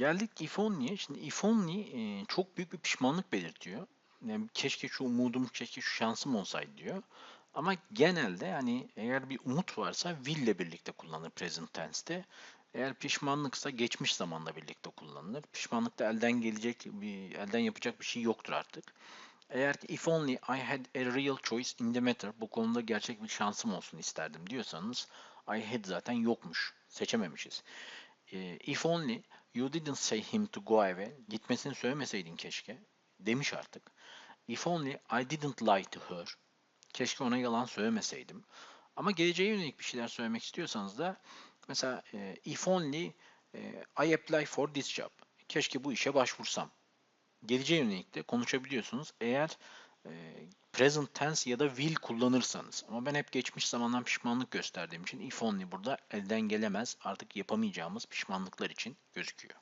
Geldik if only'ye. Şimdi if only e, çok büyük bir pişmanlık belirtiyor. Yani keşke şu umudum, keşke şu şansım olsaydı diyor. Ama genelde yani eğer bir umut varsa will ile birlikte kullanılır present tense'te. Eğer pişmanlıksa geçmiş zamanda birlikte kullanılır. Pişmanlıkta elden gelecek bir elden yapacak bir şey yoktur artık. Eğer ki if only I had a real choice in the matter bu konuda gerçek bir şansım olsun isterdim diyorsanız I had zaten yokmuş. Seçememişiz. E, if only you didn't say him to go away gitmesini söylemeseydin keşke demiş artık. If only I didn't lie to her keşke ona yalan söylemeseydim. Ama geleceğe yönelik bir şeyler söylemek istiyorsanız da mesela e, if only e, I apply for this job. Keşke bu işe başvursam. Geleceğe yönelik de konuşabiliyorsunuz. Eğer present tense ya da will kullanırsanız. Ama ben hep geçmiş zamandan pişmanlık gösterdiğim için if only burada elden gelemez artık yapamayacağımız pişmanlıklar için gözüküyor.